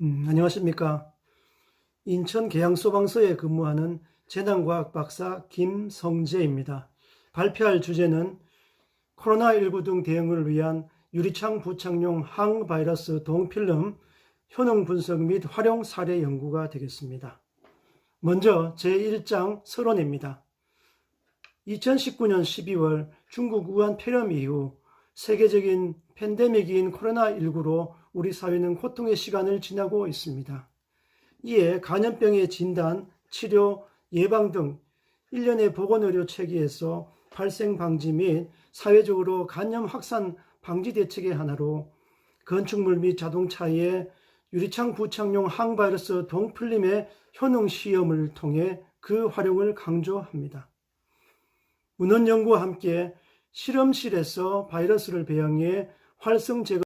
음, 안녕하십니까. 인천 계양소방서에 근무하는 재난과학 박사 김성재입니다. 발표할 주제는 코로나19 등 대응을 위한 유리창 부착용 항바이러스 동필름 효능 분석 및 활용 사례 연구가 되겠습니다. 먼저 제1장 서론입니다. 2019년 12월 중국 우한 폐렴 이후 세계적인 팬데믹인 코로나19로 우리 사회는 고통의 시간을 지나고 있습니다. 이에 감염병의 진단, 치료, 예방 등 일련의 보건의료 체계에서 발생 방지 및 사회적으로 감염 확산 방지 대책의 하나로 건축물 및 자동차의 유리창 부착용 항바이러스 동필름의 효능 시험을 통해 그 활용을 강조합니다. 문헌 연구와 함께 실험실에서 바이러스를 배양해 활성 제거